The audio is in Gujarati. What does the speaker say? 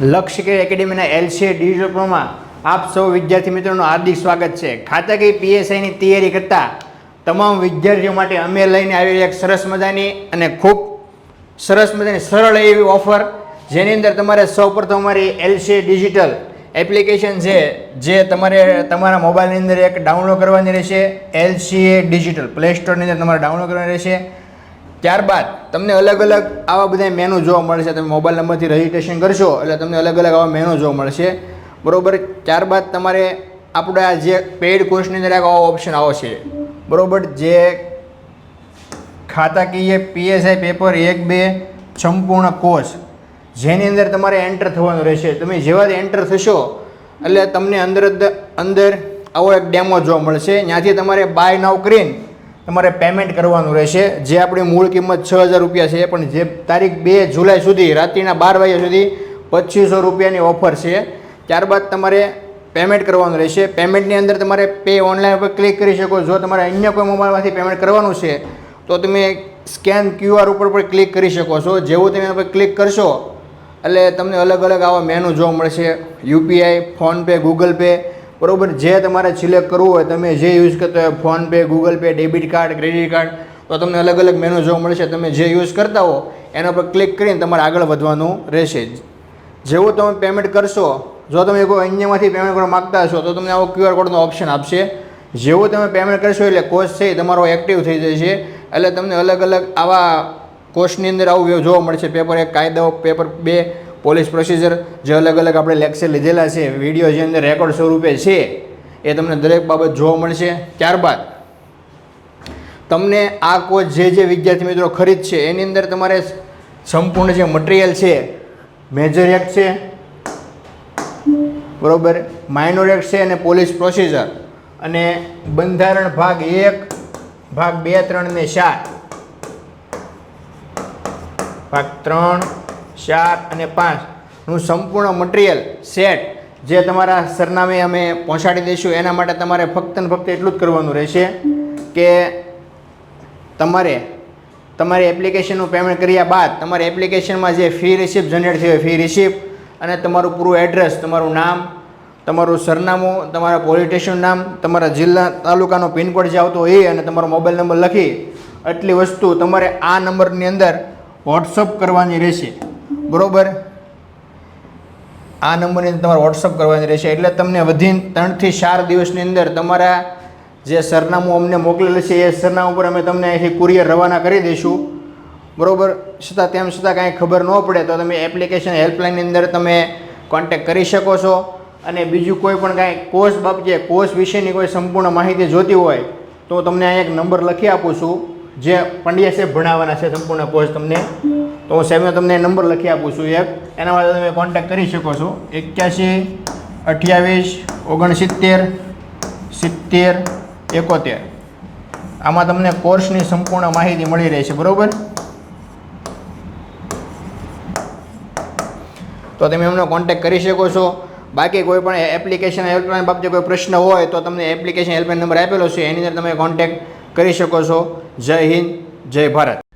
લક્ષ્ય કે એકેડેમીના એલસીએ ડિપ્લોમામાં આપ સૌ વિદ્યાર્થી મિત્રોનું હાર્દિક સ્વાગત છે. ખાતાકીય પીએસઆઈની તૈયારી કરતા તમામ વિદ્યાર્થીઓ માટે અમે લઈને આવેલી એક સરસ મજાની અને ખૂબ સરસ મજાની સરળ એવી ઓફર, જેની અંદર તમારે સૌપ્રથમ અમારી એલસીએ ડિજિટલ એપ્લિકેશન છે, જે તમારે તમારા મોબાઈલની અંદર એક ડાઉનલોડ કરવાની રહેશે. એલસીએ ડિજિટલ પ્લે સ્ટોરની અંદર તમારે ડાઉનલોડ કરવાની રહેશે. ત્યારબાદ તમને અલગ અલગ આવા બધા મેનુ જોવા મળશે. તમે મોબાઈલ નંબરથી રજિસ્ટ્રેશન કરશો એટલે તમને અલગ અલગ આવા મેનુ જોવા મળશે. બરાબર? ત્યારબાદ તમારે આપણા જે પેઇડ કોર્સની અંદર એક આવો ઓપ્શન આવશે બરોબર? જે ખાતાકીય પીએસઆઈ પેપર એક, બે સંપૂર્ણ કોર્સ જેની અંદર તમારે એન્ટર થવાનું રહેશે. તમે જેવા એન્ટર થશો, એટલે તમને અંદર અંદર આવો એક ડેમો જોવા મળશે. ત્યાંથી તમારે બાય નાવ કરીને તમારે પેમેન્ટ કરવાનું રહેશે. જે આપણી મૂળ કિંમત છ હજાર રૂપિયા છે, પણ જે તારીખ બે જુલાઈ સુધી, રાત્રિના બાર વાગ્યા સુધી પચીસો રૂપિયાની ઓફર છે. ત્યારબાદ તમારે પેમેન્ટ કરવાનું રહેશે. પેમેન્ટની અંદર તમારે પે ઓનલાઈન ઉપર ક્લિક કરી શકો. જો તમારે અન્ય કોઈ મોબાઈલમાંથી પેમેન્ટ કરવાનું છે, તો તમે સ્કેન ક્યુઆર ઉપર પણ ક્લિક કરી શકો છો. જેવું તમે ઉપર ક્લિક કરશો, એટલે તમને અલગ અલગ આવા મેનુ જોવા મળશે. યુપીઆઈ ફોનપે ગૂગલ પે બરોબર? જે તમારે સિલેક્ટ કરવું હોય, તમે જે યુઝ કરતા હોય, PhonePe Google Pay debit card credit card તો તમને અલગ અલગ મેનુ જોવા મળશે. તમે જે યુઝ કરતા હો, એના પર ક્લિક કરીને તમારે આગળ વધવાનું રહેશે. જેવું તમે પેમેન્ટ કરશો, જો તમે કોઈ અન્યમાંથી પેમેન્ટ કરવા માગતા હશો, તો તમને આવો ક્યુઆર કોડનો ઓપ્શન આપશે. જેવું તમે પેમેન્ટ કરશો એટલે કોસ્ટ છે તમારો એક્ટિવ થઈ જશે. એટલે તમને અલગ અલગ આવા કોસ્ટની અંદર આવું જોવા મળશે. પેપર એક કાયદાઓ પેપર બે પોલીસ પ્રોસિજર જે અલગ અલગ આપણે લેક્ચર લીધેલા છે, વીડિયો જે અંદર રેકોર્ડ સ્વરૂપે છે, એ તમને દરેક બાબત જોવા મળશે. ત્યારબાદ તમને આ કોચ જે જે વિદ્યાર્થી મિત્રો ખરીદશે એની અંદર તમારે સંપૂર્ણ જે મટીરિયલ છે, મેજર એક્ટ છે, બરોબર માઇનોર એક્ટ છે અને પોલીસ પ્રોસિજર. અને બંધારણ ભાગ એક, ભાગ બે, ત્રણ ને ચાર. ભાગ ત્રણ ચાર અને પાંચનું સંપૂર્ણ મટીરિયલ સેટ જે તમારા સરનામે અમે પહોંચાડી દઈશું. એના માટે તમારે ફક્ત ને ફક્ત એટલું જ કરવાનું રહેશે કે તમારે, તમારી એપ્લિકેશનનું પેમેન્ટ કર્યા બાદ તમારી એપ્લિકેશનમાં જે ફી રિસિપ્ટ જનરેટ થઈ ફી રિસિપ્ટ અને તમારું પૂરું એડ્રેસ તમારું નામ, તમારું સરનામું, તમારા પોલીસ સ્ટેશન નામ, તમારા જિલ્લા તાલુકાનો પિનકોડ જે આવતો હોય અને તમારો મોબાઈલ નંબર લખી, આટલી વસ્તુ તમારે આ નંબરની અંદર વોટ્સઅપ કરવાની રહેશે. બરોબર? આ નંબરની તમારે વોટ્સઅપ કરવાની રહેશે. એટલે તમને વધીને ત્રણથી ચાર દિવસની અંદર તમારા જે સરનામું અમને મોકલેલું છે, એ સરનામા ઉપર અમે તમને અહીંથી કુરિયર રવાના કરી દઈશું. બરાબર? છતાં તેમ છતાં કાંઈ ખબર ન પડે તો તમે એપ્લિકેશન હેલ્પલાઇનની અંદર તમે કોન્ટેક કરી શકો છો. અને બીજું કોઈ પણ કાંઈ કોર્સ બાબતે કોર્સ વિશેની કોઈ સંપૂર્ણ માહિતી જોતી હોય તો તમને અહીંયા એક નંબર લખી આપું છું. જે પંડ્યા સાહેબ ભણાવવાના છે સંપૂર્ણ કોર્સ તમને. તો હું સાહેબને તમને નંબર લખી આપું છું એક. એના માટે તમે કોન્ટેક્ટ કરી શકો છો. એક્યાસી, અઠ્યાવીસ, ઓગણસિત્તેર, સિત્તેર, એકોતેર. આમાં તમને કોર્સની સંપૂર્ણ માહિતી મળી રહેશે, બરાબર? તો તમે એમનો કોન્ટેક્ટ કરી શકો છો. બાકી કોઈ પણ એપ્લિકેશન હેલ્પલાઇન બાબતે કોઈ પ્રશ્ન હોય તો તમને એપ્લિકેશન હેલ્પલાઇન નંબર આપેલો છે. એની અંદર તમે કોન્ટેક્ટ કરી શકો છો. જય હિન્દ જય ભારત.